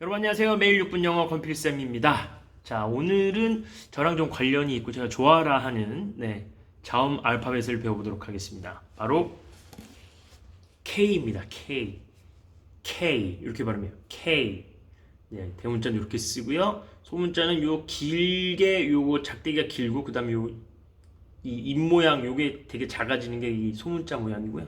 여러분 안녕하세요. 매일 6분 영어 건필쌤입니다. 자, 오늘은 저랑 좀 관련이 있고 제가 좋아라 하는 네, 자음 알파벳을 배워보도록 하겠습니다. 바로 K입니다. K. K. 이렇게 발음해요. K. 네, 대문자는 이렇게 쓰고요. 소문자는 요 길게 요거 작대기가 길고 그다음에 요이입 모양 요게 되게 작아지는 게 이 소문자 모양이고요.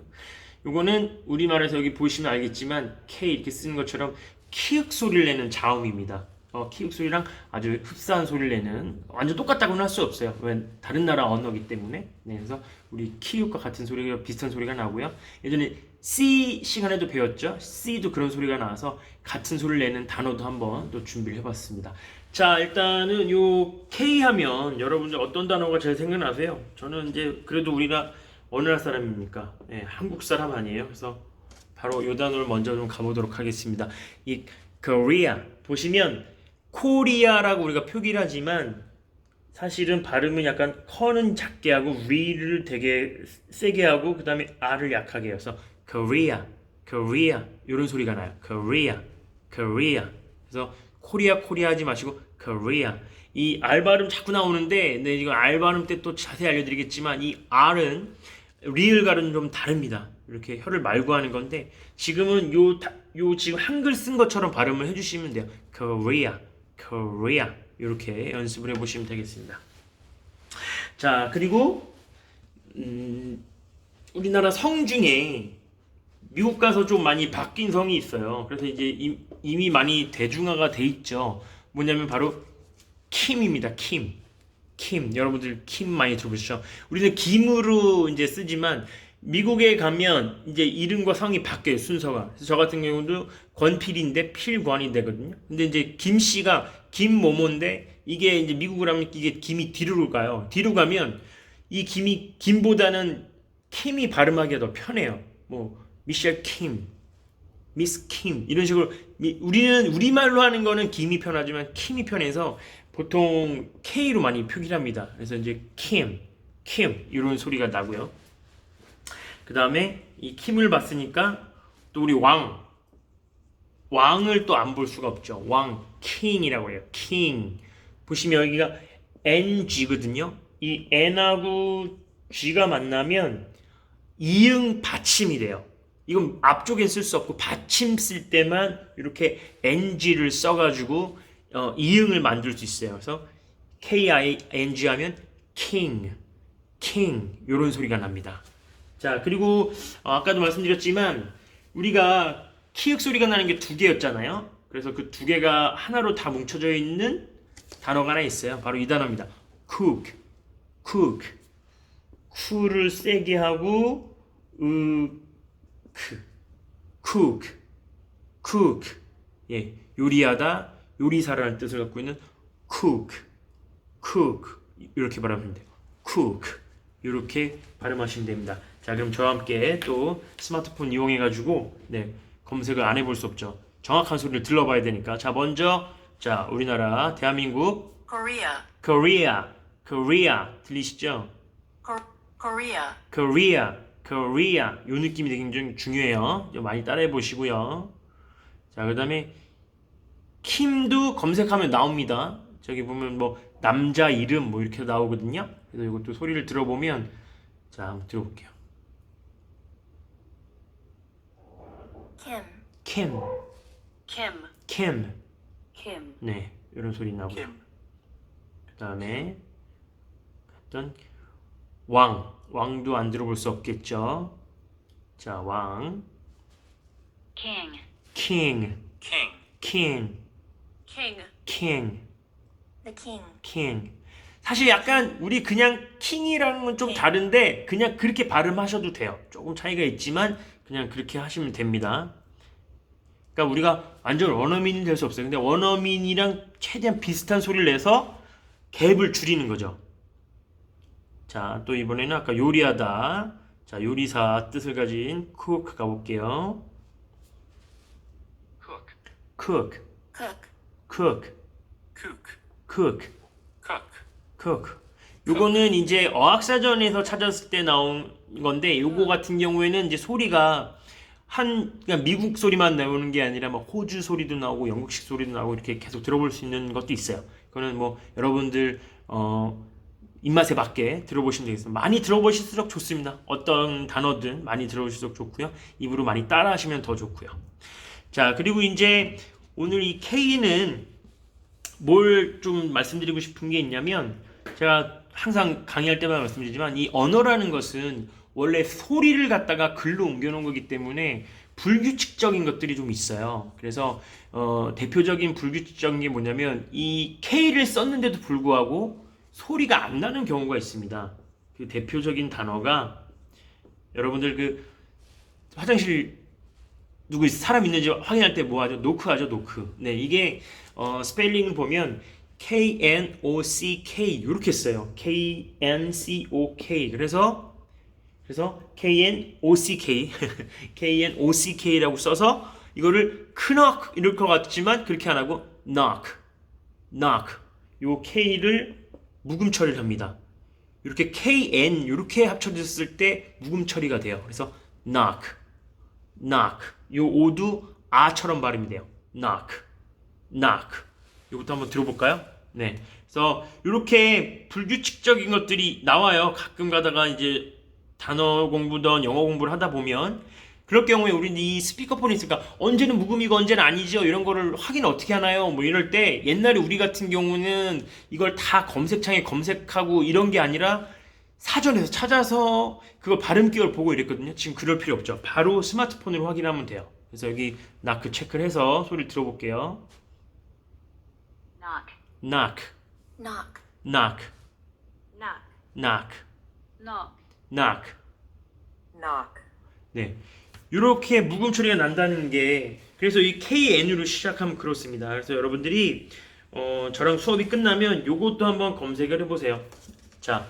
요거는 우리말에서 여기 보시면 알겠지만 K 이렇게 쓰는 것처럼 키읔 소리를 내는 자음입니다. 어, 키읔 소리랑 아주 흡사한 소리를 내는 완전 똑같다고는 할 수 없어요. 왜 다른 나라 언어기 때문에. 네, 그래서 우리 키읔과 같은 소리가 비슷한 소리가 나고요. 예전에 C 시간에도 배웠죠. C도 그런 소리가 나와서 같은 소리를 내는 단어도 한번 또 준비를 해봤습니다. 자, 일단은 요 K 하면 여러분들 어떤 단어가 제일 생각나세요? 저는 이제 그래도 우리가 어느 나라 사람입니까? 예, 한국 사람 아니에요. 그래서 바로 요 단어를 먼저 좀 가보도록 하겠습니다. 이 Korea 보시면 코리아라고 우리가 표기를 하지만 사실은 발음은 약간 커는 작게 하고 re를 되게 세게 하고 그 다음에 r을 약하게 해서 Korea, Korea 이런 소리가 나요. Korea, Korea. 그래서 코리아 코리아 하지 마시고 Korea. 이 R 발음 자꾸 나오는데 네, 이거 R 발음 때 또 자세히 알려드리겠지만 이 R은 리을과는 좀 다릅니다. 이렇게 혀를 말고 하는 건데 지금은 요, 다- 요 지금 한글 쓴 것처럼 발음을 해주시면 돼요. Korea, Korea 이렇게 연습을 해보시면 되겠습니다. 자 그리고 음, 우리나라 성 중에 미국 가서 좀 많이 바뀐 성이 있어요. 그래서 이제 이- 이미 많이 대중화가 돼 있죠. 뭐냐면 바로 킴입니다. 킴. 킴. 여러분들 킴 많이 들어보셨죠? 우리는 김으로 이제 쓰지만 미국에 가면 이제 이름과 성이 바뀌어요. 순서가. 저 같은 경우도 권필인데 필관이 되거든요. 근데 이제 김 씨가 김모모인데 이게 이제 미국을 하면 이게 김이 뒤로 가요. 뒤로 가면 이 김이 김보다는 킴이 발음하기가 더 편해요. 뭐 미셸 킴, 미스 킴 이런 식으로 미- 우리는 우리말로 하는 거는 김이 편하지만 킴이 편해서 보통 K로 많이 표기를 합니다. 그래서 이제 킴, 킴 이런 소리가 나고요. 그 다음에 이 킴을 봤으니까 또 우리 왕, 왕을 또 안 볼 수가 없죠. 왕, 킹이라고 해요. king. 보시면 여기가 ng거든요. 이 n하고 g가 만나면 이응 받침이 돼요. 이건 앞쪽엔 쓸 수 없고 받침 쓸 때만 이렇게 ng를 써가지고 어, 이응을 만들 수 있어요. 그래서 k-i-n-g 하면 king, king 이런 소리가 납니다. 자 그리고 어, 아까도 말씀드렸지만 우리가 키읔 소리가 나는 게 두 개였잖아요. 그래서 그 두 개가 하나로 다 뭉쳐져 있는 단어가 하나 있어요. 바로 이 단어입니다. cook, cook. 쿠를 세게 하고 으크 cook cook 예 요리하다 요리사라는 뜻을 갖고 있는 cook cook 이렇게 발음하면 돼요. cook 이렇게 발음하시면 됩니다. 자 그럼 저와 함께 또 스마트폰 이용해 가지고 네 검색을 안 해볼 수 없죠. 정확한 소리를 들러봐야 되니까. 자 먼저 자 우리나라 대한민국 Korea, Korea Korea. 들리시죠? Korea, Korea, Korea. 요 느낌이 되게 굉장히 중요해요. 좀 많이 따라해 보시고요. 자, 그다음에 킴도 검색하면 나옵니다. 저기 보면 뭐 남자 이름 뭐 이렇게 나오거든요. 그래서 이것도 소리를 들어보면 자, 한번 들어볼게요. Kim, Kim, Kim, Kim. Kim, 네, 이런 소리 나고요. 그다음에 어떤 왕, 왕도 안 들어볼 수 없겠죠. 자, 왕, King, King, King, King, King, King. the King, king. 사실 약간 우리 그냥 킹이랑은 좀 다른데 그냥 그렇게 발음하셔도 돼요. 조금 차이가 있지만 그냥 그렇게 하시면 됩니다. 그러니까 우리가 완전 원어민이 될 수 없어요. 근데 원어민이랑 최대한 비슷한 소리를 내서 갭을 줄이는 거죠. 자, 또 이번에는 아까 요리하다. 자, 요리사 뜻을 가진 cook 가볼게요. cook, cook, Cook, cook, cook, cook. cook, cook. 요거는 이제 어학사전에서 찾았을 때 나온 건데 요거 같은 경우에는 이제 소리가 한 그냥 미국 소리만 나오는 게 아니라 막 호주 소리도 나오고 영국식 소리도 나오고 이렇게 계속 들어볼 수 있는 것도 있어요. 그거는 뭐 여러분들 어 입맛에 맞게 들어보시면 되겠습니다. 많이 들어보실수록 좋습니다. 어떤 단어든 많이 들어보실수록 좋고요. 입으로 많이 따라하시면 더 좋고요. 자, 그리고 이제 오늘 이 K는 뭘 좀 말씀드리고 싶은 게 있냐면 제가 항상 강의할 때마다 말씀드리지만 이 언어라는 것은 원래 소리를 갖다가 글로 옮겨놓은 거기 때문에 불규칙적인 것들이 좀 있어요. 그래서 어, 대표적인 불규칙적인 게 뭐냐면 이 K를 썼는데도 불구하고 소리가 안 나는 경우가 있습니다. 그 대표적인 단어가 여러분들 그 화장실 누구 있- 사람 있는지 확인할 때 뭐 하죠? 노크 하죠, 노크. 네, 이게 어, 스펠링을 보면 K N O C K 이렇게 써요. K N C O K. 그래서 그래서 K N O C K K N O C K라고 써서 이거를 knock 이럴 것 같지만 그렇게 안 하고 knock knock 요 K를 묵음 처리를 합니다. 이렇게 KN 이렇게 합쳐졌을 때 묵음 처리가 돼요. 그래서 knock knock 요 오도 아처럼 발음이 돼요. knock knock 이것도 한번 들어볼까요? 네. 그래서 이렇게 불규칙적인 것들이 나와요. 가끔 가다가 이제 단어 공부든 영어 공부를 하다 보면 그럴 경우에 우리는 이 스피커폰이 있으니까 언제는 묵음이고 언제는 아니죠 이런 거를 확인 어떻게 하나요? 뭐 이럴 때 옛날에 우리 같은 경우는 이걸 다 검색창에 검색하고 이런 게 아니라 사전에서 찾아서 그거 발음 기호를 보고 이랬거든요. 지금 그럴 필요 없죠. 바로 스마트폰으로 확인하면 돼요. 그래서 여기 나크 체크를 해서 소리를 들어볼게요. Knock. knock, Knock. knock, Knock. knock, Knock. knock. knock, 네. 이렇게 묵음 처리가 난다는 게 그래서 이 KN으로 시작하면 그렇습니다. 그래서 여러분들이 어, 저랑 수업이 끝나면 요것도 한번 검색을 해보세요. 자,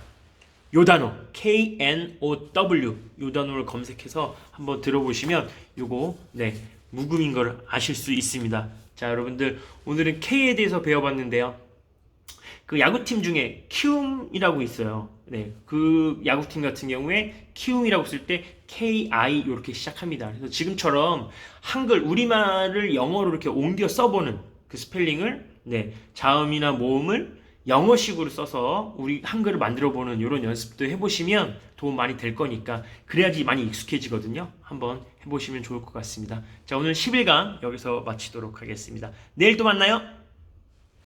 요 단어 KNOW 요 단어를 검색해서 한번 들어보시면 요거 네 묵음인 걸 아실 수 있습니다. 자, 여러분들 오늘은 K에 대해서 배워봤는데요. 그 야구팀 중에 키움이라고 있어요. 네, 그 야구팀 같은 경우에 키움이라고 쓸 때 KI 이렇게 시작합니다. 그래서 지금처럼 한글 우리말을 영어로 이렇게 옮겨 써보는 그 스펠링을 네 자음이나 모음을 영어식으로 써서 우리 한글을 만들어 보는 이런 연습도 해보시면 도움 많이 될 거니까 그래야지 많이 익숙해지거든요. 한번 해보시면 좋을 것 같습니다. 자 오늘 10일간 여기서 마치도록 하겠습니다. 내일 또 만나요.